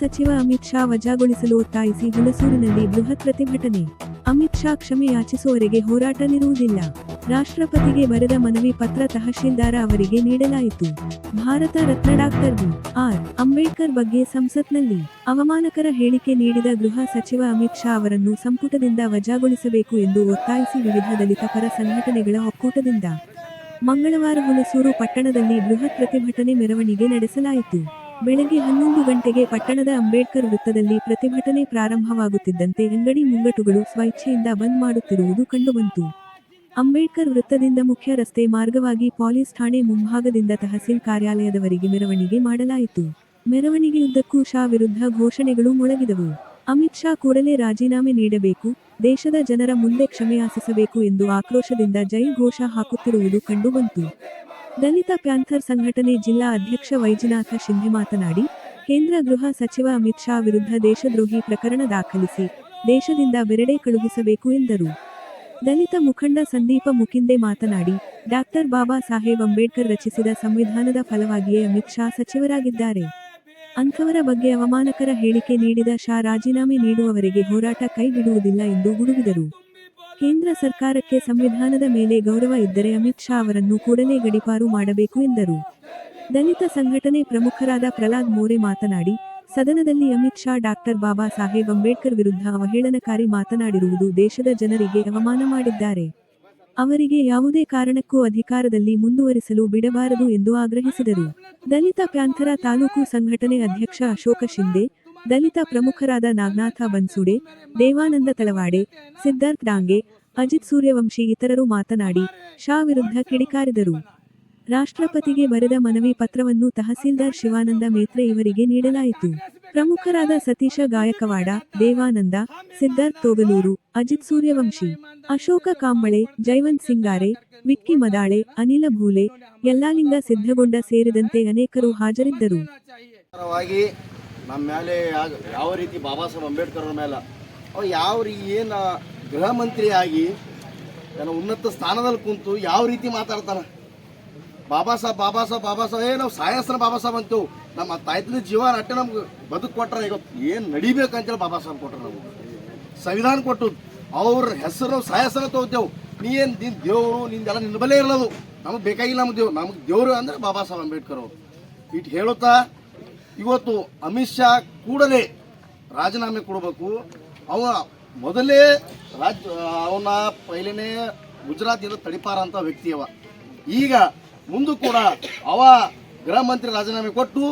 ಸಚಿವ ಅಮಿತ್ ಶಾ ವಜಾಗೊಳಿಸಲು ಒತ್ತಾಯಿಸಿ ಹುಣಸೂರಿನಲ್ಲಿ ಬೃಹತ್ ಪ್ರತಿಭಟನೆ. ಅಮಿತ್ ಶಾ ಕ್ಷಮೆ ಯಾಚಿಸುವವರೆಗೆ ಹೋರಾಟ ನಿರುವುದಿಲ್ಲ. ರಾಷ್ಟ್ರಪತಿಗೆ ಬರೆದ ಮನವಿ ಪತ್ರ ತಹಶೀಲ್ದಾರ ಅವರಿಗೆ ನೀಡಲಾಯಿತು. Bharat Ratna doctor B. R. Ambedkar ಬಗ್ಗೆ ಸಂಸತ್ನಲ್ಲಿ ಅವಮಾನಕರ ಹೇಳಿಕೆ ನೀಡಿದ ಗೃಹ ಸಚಿವ ಅಮಿತ್ ಶಾ ಅವರನ್ನು ಸಂಪುಟದಿಂದ ವಜಾಗೊಳಿಸಬೇಕು ಎಂದು ಒತ್ತಾಯಿಸಿ ವಿವಿಧ ದಲಿತ ಪರ ಸಂಘಟನೆಗಳ ಒಕ್ಕೂಟದಿಂದ. ಮಂಗಳವಾರ ಹುಣಸೂರು ಪಟ್ಟಣದಲ್ಲಿ ಬೃಹತ್ ಪ್ರತಿಭಟನೆ ಮೆರವಣಿಗೆ ನಡೆಸಲಾಯಿತು. ಬೆಳಗ್ಗೆ ಹನ್ನೊಂದು ಗಂಟೆಗೆ ಪಟ್ಟಣದ ಅಂಬೇಡ್ಕರ್ ವೃತ್ತದಲ್ಲಿ ಪ್ರತಿಭಟನೆ ಪ್ರಾರಂಭವಾಗುತ್ತಿದ್ದಂತೆ ಅಂಗಡಿ ಮುಂಗಟ್ಟುಗಳು ಸ್ವಇಚ್ಛೆಯಿಂದ ಬಂದ್ ಮಾಡುತ್ತಿರುವುದು ಕಂಡುಬಂತು. ಅಂಬೇಡ್ಕರ್ ವೃತ್ತದಿಂದ ಮುಖ್ಯ ರಸ್ತೆ ಮಾರ್ಗವಾಗಿ ಪೊಲೀಸ್ ಠಾಣೆ ಮುಂಭಾಗದಿಂದ ತಹಸೀಲ್ ಕಾರ್ಯಾಲಯದವರೆಗೆ ಮೆರವಣಿಗೆ ಮಾಡಲಾಯಿತು. ಮೆರವಣಿಗೆಯುದ್ದಕ್ಕೂ ಶಾ ವಿರುದ್ಧ ಘೋಷಣೆಗಳು ಮೊಳಗಿದವು. ಅಮಿತ್ ಶಾ ಕೂಡಲೇ ರಾಜೀನಾಮೆ ನೀಡಬೇಕು, ದೇಶದ ಜನರ ಮುಂದೆ ಕ್ಷಮೆಯಾಚಿಸಬೇಕು ಎಂದು ಆಕ್ರೋಶದಿಂದ ಜೈ ಘೋಷ ಹಾಕುತ್ತಿರುವುದು ಕಂಡುಬಂತು. ದಲಿತ ಪ್ಯಾಂಥರ್ ಸಂಘಟನೆ ಜಿಲ್ಲಾ ಅಧ್ಯಕ್ಷ ವೈಜನಾಥ ಶಿಂಧೆ ಮಾತನಾಡಿ, ಕೇಂದ್ರ ಗೃಹ ಸಚಿವ ಅಮಿತ್ ಶಾ ವಿರುದ್ಧ ದೇಶದ್ರೋಹಿ ಪ್ರಕರಣ ದಾಖಲಿಸಿ, ದೇಶದಿಂದ ಬೆರಡೆ ಕಳುಹಿಸಬೇಕು ಎಂದರು. ದಲಿತ ಮುಖಂಡ ಸಂದೀಪ ಮುಕಿಂದೆ ಮಾತನಾಡಿ, ಡಾಕ್ಟರ್ ಬಾಬಾ ಸಾಹೇಬ್ ಅಂಬೇಡ್ಕರ್ ರಚಿಸಿದ ಸಂವಿಧಾನದ ಫಲವಾಗಿಯೇ ಅಮಿತ್ ಶಾ ಸಚಿವರಾಗಿದ್ದಾರೆ. ಅಂಥವರ ಬಗ್ಗೆ ಅವಮಾನಕರ ಹೇಳಿಕೆ ನೀಡಿದ ಶಾ ರಾಜೀನಾಮೆ ನೀಡುವವರೆಗೆ ಹೋರಾಟ ಕೈಬಿಡುವುದಿಲ್ಲ ಎಂದು ಗುಡುಗಿದರು. ಕೇಂದ್ರ ಸರ್ಕಾರಕ್ಕೆ ಸಂವಿಧಾನದ ಮೇಲೆ ಗೌರವ ಇದ್ದರೆ ಅಮಿತ್ ಶಾ ಅವರನ್ನು ಕೂಡಲೇ ಗಡಿಪಾರು ಮಾಡಬೇಕು ಎಂದರು. ದಲಿತ ಸಂಘಟನೆ ಪ್ರಮುಖರಾದ ಪ್ರಹ್ಲಾದ್ ಮೋರೆ ಮಾತನಾಡಿ, ಸದನದಲ್ಲಿ ಅಮಿತ್ ಶಾ ಡಾಕ್ಟರ್ ಬಾಬಾ ಸಾಹೇಬ್ ಅಂಬೇಡ್ಕರ್ ವಿರುದ್ಧ ಅವಹೇಳನಕಾರಿ ಮಾತನಾಡಿರುವುದು ದೇಶದ ಜನರಿಗೆ ಅವಮಾನ ಮಾಡಿದ್ದಾರೆ. ಅವರಿಗೆ ಯಾವುದೇ ಕಾರಣಕ್ಕೂ ಅಧಿಕಾರದಲ್ಲಿ ಮುಂದುವರಿಸಲು ಬಿಡಬಾರದು ಎಂದು ಆಗ್ರಹಿಸಿದರು. ದಲಿತ ಪ್ಯಾಂಥರ ತಾಲೂಕು ಸಂಘಟನೆ ಅಧ್ಯಕ್ಷ ಅಶೋಕ ಶಿಂದೆ ದಲಿತ ಪ್ರಮುಖರಾದ ನಾಗನಾಥ ಬನ್ಸುಡೆ, ದೇವಾನಂದ ತಳವಾಡೆ, ಸಿದ್ಧಾರ್ಥ್ ಡಾಂಗೆ, ಅಜಿತ್ ಸೂರ್ಯವಂಶಿ ಇತರರು ಮಾತನಾಡಿ ಶಾ ವಿರುದ್ಧ ಕಿಡಿಕಾರಿದರು. ರಾಷ್ಟ್ರಪತಿಗೆ ಬರೆದ ಮನವಿ ಪತ್ರವನ್ನು ತಹಸೀಲ್ದಾರ್ ಶಿವಾನಂದ ಮೇತ್ರೆ ಇವರಿಗೆ ನೀಡಲಾಯಿತು. ಪ್ರಮುಖರಾದ ಸತೀಶ ಗಾಯಕವಾಡ, ದೇವಾನಂದ, ಸಿದ್ಧಾರ್ಥ್ ತೋಗಲೂರು, ಅಜಿತ್ ಸೂರ್ಯವಂಶಿ, ಅಶೋಕ ಕಾಂಬಳೆ, ಜೈವಂತ್ ಸಿಂಗಾರೆ, ವಿಕ್ಕಿ ಮದಾಳೆ, ಅನಿಲ ಭೂಲೆ, ಯಲ್ಲಾಲಿಂಗ ಸಿದ್ಧಗೊಂಡ ಸೇರಿದಂತೆ ಅನೇಕರು ಹಾಜರಿದ್ದರು. ನಮ್ಮ ಮೇಲೆ ಯಾವ ರೀತಿ ಬಾಬಾ ಸಾಹೇಬ್ ಅಂಬೇಡ್ಕರ್ ಅವ್ರ ಮೇಲೆ ಅವ್ರು ಯಾವ ರೀ ಏನು ಗೃಹ ಮಂತ್ರಿ ಆಗಿ ತನ್ನ ಉನ್ನತ ಸ್ಥಾನದಲ್ಲಿ ಕುಂತು ಯಾವ ರೀತಿ ಮಾತಾಡ್ತಾನೆ? ಬಾಬಾ ಸಾಹೇಬ್ ಬಾಬಾ ಸಾಹೇಬ್ ಬಾಬಾ ಸಾಹೇಬ್, ಏ ನಾವು ಸಾಯಸ್ರ ಬಾಬಾ ಸಾಹೇಬ್ ಅಂತೇವು. ನಮ್ಮ ತಾಯ್ತನ ಜೀವ ಅಟ್ಟೆ ನಮ್ಗೆ ಬದುಕು ಕೊಟ್ರೆ ಈಗ ಏನು ನಡಿಬೇಕಂತೇಳಿ ಬಾಬಾ ಸಾಹೇಬ್ ಕೊಟ್ರೆ ನಮ್ಗೆ. ಸಂವಿಧಾನ ಕೊಟ್ಟು ಅವ್ರ ಹೆಸರು ನಾವು ಸಾಯಸ್ರ ತಗೋತೇವು ನೀ ಏನು ನಿನ್ನ ದೇವರು, ನಿಂದೆಲ್ಲ ನಿನ್ನ ಬಲೇ ಇರಲ್ಲದು ನಮಗೆ ಬೇಕಾಗಿಲ್ಲ ನಮ್ಮ ದೇವ್ರು. ನಮಗೆ ದೇವರು ಅಂದರೆ ಬಾಬಾ ಸಾಹೇಬ್ ಅಂಬೇಡ್ಕರ್ ಅವರು. ಇಟ್ಟು ಹೇಳುತ್ತಾ ಇವತ್ತು ಅಮಿತ್ ಶಾ ಕೂಡಲೇ ರಾಜೀನಾಮೆ ಕೊಡಬೇಕು. ಅವ ಮೊದಲೇ ರಾಜ್ ಅವನ ಪೈಲೇನೆ ಗುಜರಾತಿಂದ ತಡಿಪಾರ ಅಂತ ವ್ಯಕ್ತಿ ಅವ. ಈಗ ಮುಂದೆ ಕೂಡ ಅವ ಗೃಹ ಮಂತ್ರಿ ರಾಜೀನಾಮೆ ಕೊಟ್ಟು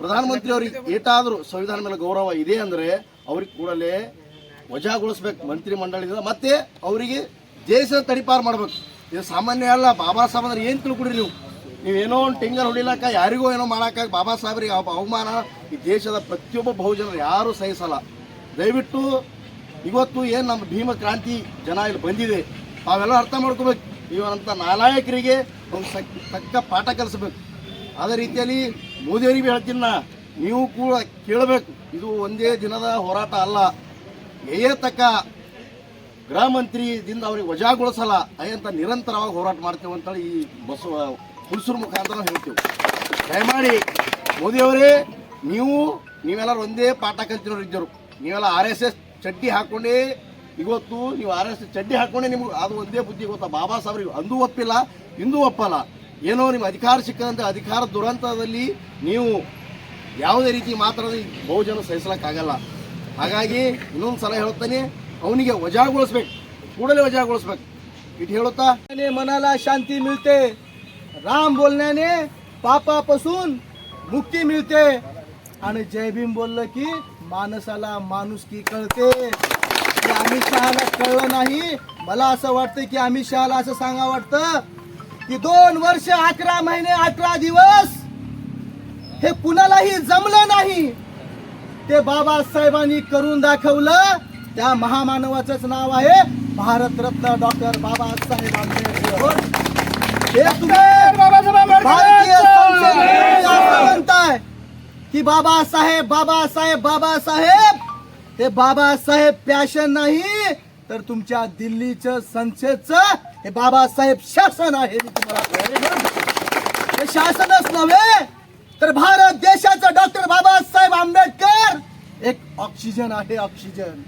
ಪ್ರಧಾನಮಂತ್ರಿ ಅವ್ರಿಗೆ ಏಟಾದರೂ ಸಂವಿಧಾನ ಮೇಲೆ ಗೌರವ ಇದೆ ಅಂದರೆ ಅವ್ರಿಗೆ ಕೂಡಲೇ ವಜಾಗೊಳಿಸ್ಬೇಕು ಮಂತ್ರಿ ಮಂಡಳಿಯಿಂದ. ಮತ್ತೆ ಅವರಿಗೆ ದೇಶದ ತಡಿಪಾರು ಮಾಡ್ಬೇಕು. ಇದು ಸಾಮಾನ್ಯ ಅಲ್ಲ, ಬಾಬಾ ಸಾಹೇಬ್ ಏನು ತಿಳ್ಕೊಡ್ರಿ ನೀವು? ನೀವೇನೋ ಒಂದು ಟಿಂಗರ್ ಹೊಡಿಲಕ್ಕ, ಯಾರಿಗೋ ಏನೋ ಮಾಡಕ್ಕ, ಬಾಬಾ ಸಾಹೇಬ್ರಿಗೆ ಅವ- ಅವಮಾನ. ಈ ದೇಶದ ಪ್ರತಿಯೊಬ್ಬ ಬಹುಜನರು ಯಾರೂ ಸಹಿಸಲ್ಲ. ದಯವಿಟ್ಟು ಇವತ್ತು ಏನು ನಮ್ಮ ಭೀಮ ಕ್ರಾಂತಿ ಜನ ಇಲ್ಲಿ ಬಂದಿದೆ, ತಾವೆಲ್ಲ ಅರ್ಥ ಮಾಡ್ಕೋಬೇಕು. ಇವರಂಥ ನಾಲಾಯಕರಿಗೆ ಒಂದು ತಕ್ಕ ಪಾಠ ಕಲಿಸ್ಬೇಕು. ಅದೇ ರೀತಿಯಲ್ಲಿ ಮೋದಿಯವರಿಗೆ ಹೇಳ್ತೀನಿ ನಾ, ನೀವು ಕೂಡ ಕೇಳಬೇಕು. ಇದು ಒಂದೇ ದಿನದ ಹೋರಾಟ ಅಲ್ಲ. ಏಯೇ ತಕ್ಕ ಗೃಹ ಮಂತ್ರಿದಿಂದ ಅವ್ರಿಗೆ ವಜಾಗೊಳಿಸಲ್ಲ. ಅಂತ ನಿರಂತರವಾಗಿ ಹೋರಾಟ ಮಾಡ್ತೇವೆ ಅಂತೇಳಿ ಈ ಬಸವ ಹುಲ್ಸೂರು ಮುಖಾಂತರ ಹೇಳ್ತೀವಿ. ದಯಮಾಡಿ ಮೋದಿಯವರೇ ನೀವು, ನೀವೆಲ್ಲರೂ ಒಂದೇ ಪಾಠ ಕಲ್ತಿರೋರು ಇದ್ದರು. ನೀವೆಲ್ಲ ಆರ್ ಎಸ್ ಎಸ್ ಚಡ್ಡಿ ಹಾಕ್ಕೊಂಡೇ ಇವತ್ತು ನೀವು ಆರ್ ಎಸ್ ಎಸ್ ಚಡ್ಡಿ ಹಾಕ್ಕೊಂಡೆ ನಿಮ್ಗೆ ಅದು ಒಂದೇ ಬುದ್ಧಿ ಗೊತ್ತಾ? ಬಾಬಾ ಸಾಹೇಬ್ರಿಗೆ ಅಂದೂ ಒಪ್ಪಿಲ್ಲ, ಇಂದೂ ಒಪ್ಪಲ್ಲ. ಏನೋ ನಿಮ್ಮ ಅಧಿಕಾರ ಸಿಕ್ಕದಂತೆ ಅಧಿಕಾರ ದುರಂತದಲ್ಲಿ ನೀವು ಯಾವುದೇ ರೀತಿ ಮಾತ್ರ ಬಹುಜನ ಸಹಿಸಲಕ್ಕಾಗಲ್ಲ. ಹಾಗಾಗಿ ಇನ್ನೊಂದು ಸಲ ಹೇಳ್ತೇನೆ, ಅವನಿಗೆ ವಜಾಗೊಳಿಸ್ಬೇಕು. ಕೂಡಲೇ ವಜಾಗೊಳಿಸ್ಬೇಕು. ಇಟ್ ಹೇಳುತ್ತಾ? ಮನಾಲ ಶಾಂತಿ ಮಿಲ್ತೆ राम बोलण्याने पापापासून मुक्ती मिळते. आणि जय भीम बोललं की माणसाला माणूस की कळते. हे अमित शहाला कळलं नाही. मला असं वाटतं की अमित शहाला असं सांगा वाटतं की दोन वर्ष अकरा महिने अठरा दिवस हे कुणालाही जमलं नाही. ते बाबासाहेबांनी करून दाखवलं. त्या महामानवाचंच नाव आहे भारतरत्न डॉक्टर बाबासाहेब आंबेडकर. म्हणताय की बाबासाहेब बाबासाहेब बाबासाहेब हे बाबासाहेब पॅशन नाही तर तुमच्या दिल्लीचं संसदचं हे बाबासाहेब शासन आहे. मी तुम्हाला हे शासनच नव्हे तर भारत देशाचं डॉक्टर बाबासाहेब आंबेडकर. एक ऑक्सिजन आहे ऑक्सिजन.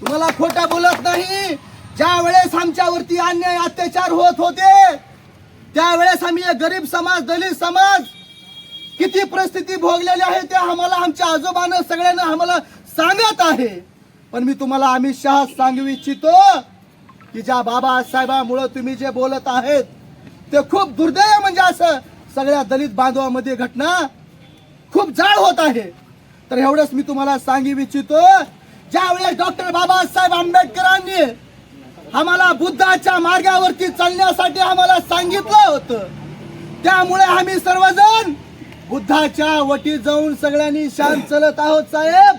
तुम्हाला खोटा बोलत नाही. ज्या वेळेस आमच्यावरती अन्याय अत्याचार होत होते त्यावेळेस आम्ही गरीब समाज दलित समाज किती परिस्थिती भोगलेली आहे ते आम्हाला आमच्या आजोबानं सगळ्यांना आम्हाला सांगत आहे. पण मी तुम्हाला अमित शहा सांगू इच्छितो की ज्या बाबासाहेबांमुळे तुम्ही जे बोलत आहेत ते खूप दुर्दैव म्हणजे असं सगळ्या दलित बांधवामध्ये घटना खूप जाळ होत आहे. तर एवढंच मी तुम्हाला सांगू इच्छितो. ज्यावेळेस डॉक्टर बाबासाहेब आंबेडकरांनी आम्हाला बुद्धाच्या मार्गावरती चालण्यासाठी आम्हाला सांगितलं होतं. त्यामुळे आम्ही सर्वजण बुद्धाच्या वटी जाऊन सगळ्यांनी शांत चलत आहोत साहेब.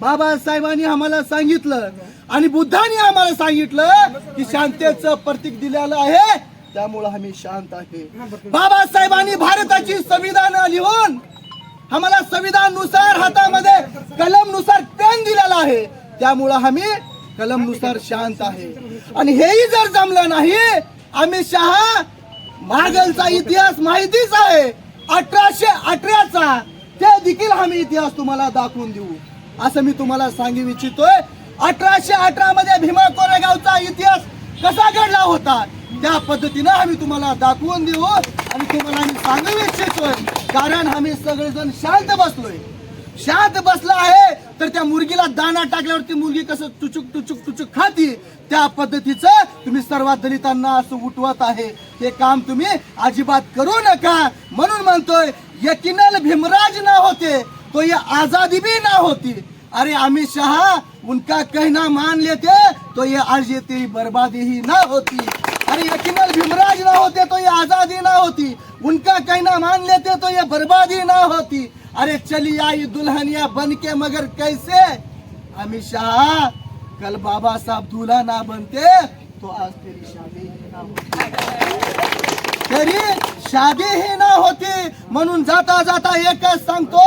बाबासाहेबांनी आम्हाला सांगितलं आणि बुद्धाने आम्हाला सांगितलं की शांतेचं प्रतीक दिलेलं आहे. त्यामुळे आम्ही शांत आहे. बाबासाहेबांनी भारताची संविधान लिहून आम्हाला संविधाननुसार हातामध्ये कलमनुसार पेन दिलेला आहे. त्यामुळं आम्ही कलमनुसार शांत आहे. आणि हेही जर जमलं नाही अमित शहा मागलचा इतिहास माहितीच आहे. अठराशे अठराचा ते देखील आम्ही इतिहास तुम्हाला दाखवून देऊ. असं मी तुम्हाला सांगू इच्छितोय. अठराशे अठरा मध्ये भीमा कोरेगावचा इतिहास कसा घडला होता त्या पद्धतीनं आम्ही तुम्हाला दाखवून देऊ. आणि तुम्हाला आम्ही सांगू इच्छितोय कारण आम्ही सगळेजण शांत बसलोय. शांत बसला आहे तर त्या मुलगीला दाना टाकल्यावरती मुलगी कसं टुचुक टुचुक टुचुक खाती त्या पद्धतीचं तुम्ही सर्वात दलितांना असं उठवत आहे. हे काम तुम्ही अजिबात करू नका. म्हणून म्हणतोय यकिनल भीमराज ना होते तो ये आजादी भी ना होती. अरे अमित शहा उनका कहना मान लेते तो ये आज ये तेरी बर्बादी ही ना होती. अरे यकीनल भीमराज ना होते तो ये आजादी ना होती. उनका कहना मान लेते तो ये बर्बादी ना होती. अरे चली आई दुल्हनिया बन के मगर कैसे? अमित शाह कल बाबा साहब दूल्हा ना बनते तो आज तेरी शादी ही ना होती। तरी शादी ही ना होती। म्हणून जाता जाता एकच सांगतो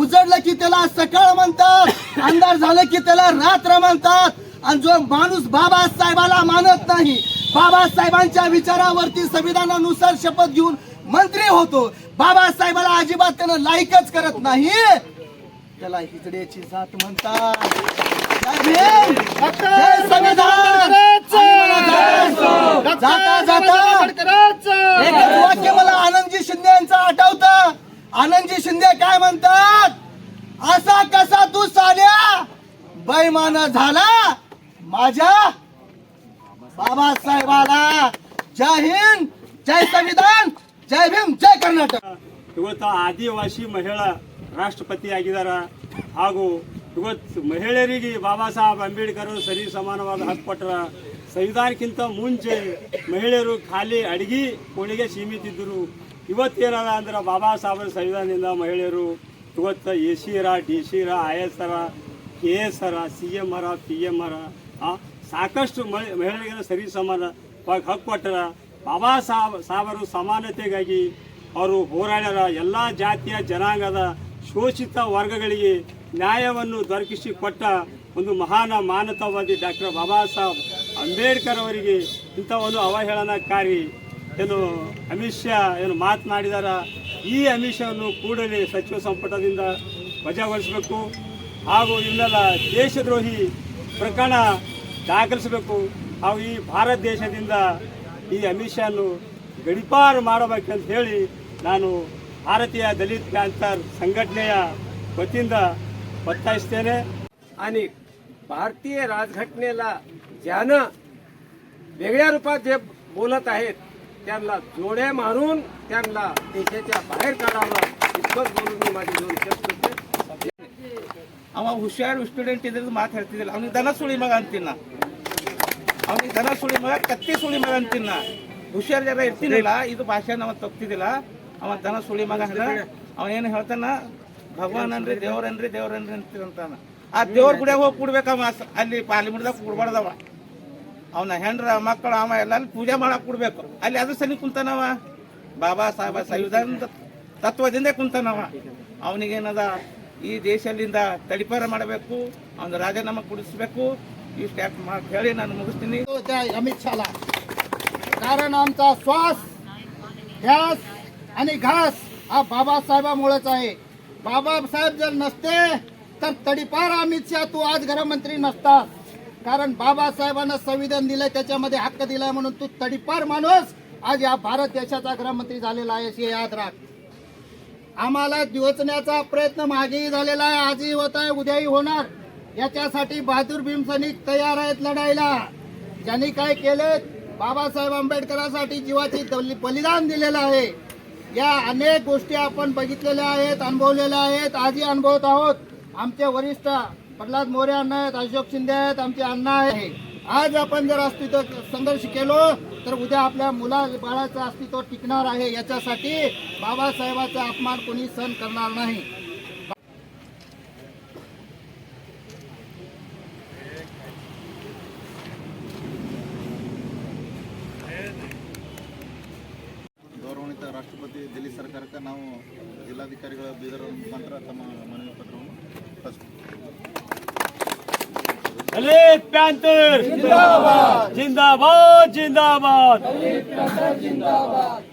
उजडलं की त्याला सकाळ म्हणतात अंधार झालं की त्याला रात्र म्हणतात. आणि जो माणूस बाबासाहेबाला मानत नाही बाबासाहेबांच्या विचारावरती संविधानानुसार शपथ घेऊन मंत्री होतो. बाबासाहेबाला अजिबात त्यानं लाईकच करत नाही. त्याला हिजड्याची जात म्हणतात. जाता जाता. वाक्य मला आनंदजी शिंदे यांचं आठवतं. आनंदजी शिंदे काय म्हणतात? असा कसा तू साल्या बैमान झाला? माझ्या बाबासाहेबाला जय हिंद जय संविधान ಜೈ ಭೀಮ್, ಜೈ ಕರ್ನಾಟಕ. ಇವತ್ತು ಆದಿವಾಸಿ ಮಹಿಳಾ ರಾಷ್ಟ್ರಪತಿ ಆಗಿದಾರ ಹಾಗೂ ಇವತ್ತು ಮಹಿಳೆಯರಿಗೆ ಬಾಬಾ ಸಾಹೇಬ್ ಅಂಬೇಡ್ಕರ್ ಸರಿ ಸಮಾನವಾದ ಹಕ್ಕು ಕೊಟ್ಟರ ಸಂವಿಧಾನಕ್ಕಿಂತ ಮುಂಚೆ ಮಹಿಳೆಯರು ಖಾಲಿ ಅಡಿಗೆ ಕೋಣೆಗೆ ಸೀಮಿತ ಇದ್ದರು ಇವತ್ತೇನದ ಅಂದ್ರೆ ಬಾಬಾ ಸಾಹೇಬ್ರ ಸಂವಿಧಾನದಿಂದ ಮಹಿಳೆಯರು ಇವತ್ತು ಎ ಸಿ ರ ಡಿ ಸಿ ರ ಐ ಎಸ್ ಅರ ಕೆ ಎಸ್ ಅರ ಸಿ ಎಂ ಅರ ಪಿ ಎಂ ಅರ ಸಾಕಷ್ಟು ಮಹಿಳೆಯರಿಗೆ ಸರಿ ಸಮಾನ ಹಕ್ಕು ಕೊಟ್ಟರ ಬಾಬಾ ಸಾಹೇಬ್ ಸಾಹೇಬರು ಸಮಾನತೆಗಾಗಿ ಅವರು ಹೋರಾಡಿದ ಎಲ್ಲ ಜಾತಿಯ ಜನಾಂಗದ ಶೋಷಿತ ವರ್ಗಗಳಿಗೆ ನ್ಯಾಯವನ್ನು ದೊರಕಿಸಿ ಕೊಟ್ಟ ಒಂದು ಮಹಾನ ಮಾನತವಾದಿ ಡಾಕ್ಟರ್ ಬಾಬಾ ಸಾಹೇಬ್ ಅಂಬೇಡ್ಕರ್ ಅವರಿಗೆ ಇಂಥ ಒಂದು ಅವಹೇಳನಕಾರಿ ಏನು ಅಮಿತ್ ಶಾ ಏನು ಮಾತನಾಡಿದಾರ ಈ ಅಮಿತ್ ಶಾವನ್ನು ಕೂಡಲೇ ಸಚಿವ ಸಂಪುಟದಿಂದ ವಜಾಗೊಳಿಸಬೇಕು ಹಾಗೂ ಇಲ್ಲೆಲ್ಲ ದೇಶದ್ರೋಹಿ ಪ್ರಕರಣ ದಾಖಲಿಸಬೇಕು ಹಾಗೂ ಈ ಭಾರತ ದೇಶದಿಂದ ಈ ಅಮಿತ್ ಶಾನು ಗಡಿಪಾರು ಮಾಡಬೇಕಂತ ಹೇಳಿ ನಾನು ಭಾರತೀಯ ದಲಿತ ಪ್ಯಾಂಥರ್ ಸಂಘಟನೆಯ ವತಿಯಿಂದ ಒತ್ತಾಯಿಸ್ತೇನೆ आणि भारतीय राजघटनेला ज्यानं वेगळ्या रूपात जे बोलत आहेत त्यांना जोड्या मारून त्यांना देशाच्या बाहेर काढावं इतकंच बोलून मी माझे दोन शब्द ಅವ ಹುಷಾರು ಸ್ಟೂಡೆಂಟ್ ಇದ್ರೆ ಮಾತು ಹೇಳ್ತಿದ್ದಿಲ್ಲ ಅವ್ನಿಗೆ ದನ ಸುಳಿ ಮಗ ಅಂತೀನ ಅವ್ನಿಗೆ ದನ ಸುಳಿ ಮಗ, ಕತ್ತಿ ಸುಳಿ ಮಗ ಅಂತಿನ್ನ. ಹುಷಾರ್ ಜರ ಇರ್ತೀನಿಲ್ಲ, ಇದು ಭಾಷೆ ನಾವು ತಪ್ತಿದಿಲ್ಲ ಅವ ದನ ಸುಳಿ ಮಗ ಅವ ಏನು ಹೇಳ್ತಾನ? ಭಗವಾನ್ ಅನ್ರಿ ದೇವ್ರನ್ರಿ ದೇವ್ರನ್ರಿ ಅಂತಾನ ಆ ದೇವ್ರ ಗುಡಿಯಾಗ ಹೋಗಿ ಕೂಡ್ಬೇಕವ ಅಲ್ಲಿ ಪಾರ್ಲಿಮೆಂಟ್ದಾಗ ಕೂಡ್ಬಾರ್ದವ ಅವನ ಹೆಂಡ್ರ ಮಕ್ಕಳು ಅವ ಎಲ್ಲ ಪೂಜೆ ಮಾಡಕ್ ಕೂಡ್ಬೇಕು. ಅಲ್ಲಿ ಅದ್ರ ಸನಿ ಕುಂತಾನವ ಬಾಬಾ ಸಾಹೇಬ ಸಂವಿಧಾನದ ತತ್ವದಿಂದ ಕುಂತಾನವ ಅವನಿಗೇನದ? ಈ ದೇಶದಿಂದ ತಡಿಪಾರ ಮಾಡಬೇಕು, ಅವನ ರಾಜೀನಾಮೆ ಕೊಡಿಸ್ಬೇಕು ಇಷ್ಟು ಯಾಕೆ ಮಾತು ಹೇಳಿ ನಾನು ಮುಗಿಸ್ತೀನಿ त्या अमित शहाला कारण आमचा श्वास ध्यास आणि घास हा बाबासाहेबामुळेच आहे बाबासाहेब जर नसते तर तडीपार अमित शहा तू आज गृहमंत्री नसतास कारण बाबासाहेबांना संविधान दिलंय त्याच्यामध्ये हक्क दिलाय म्हणून तू तडीपार माणूस आज या भारत देशाचा गृहमंत्री झालेला आहे हे याद राख आम्हाला दिवचण्याचा प्रयत्न मागेही झालेला आहे आजही होत आहे उद्याही होणार याच्यासाठी बहादूर भीम सैनिक तयार आहेत लढायला. ज्यांनी काय केलं बाबासाहेब आंबेडकरांसाठी जीवाची बलिदान दिलेलं आहे. या अनेक गोष्टी आपण बघितलेल्या आहेत अनुभवलेल्या आहेत. आजही अनुभवत आहोत. आमचे वरिष्ठ प्रल्हाद मोरे अण्णा आहेत अशोक शिंदे आहेत आमचे अण्णा आहे आज आपण जर अस्तित्व संघर्ष केलो तर उद्या आपल्या मुला बाळाचं अस्तित्व टिकणार आहे. याच्यासाठी बाबासाहेबाचा अपमान कोणी सहन करणार नाही. ನಾವು ಜಿಲ್ಲಾಧಿಕಾರಿಗಳ ಬೀದರ ಮುಖಾಂತರ ತಮ್ಮ ಮನವಿ ಪತ್ರವನ್ನು ಕಳಿಸ್ತೀವಿ ಜಿಂದಾಬಾದ್. ಜಿಂದಾಬಾದ್ ಜಿಂದಾಬಾದ್.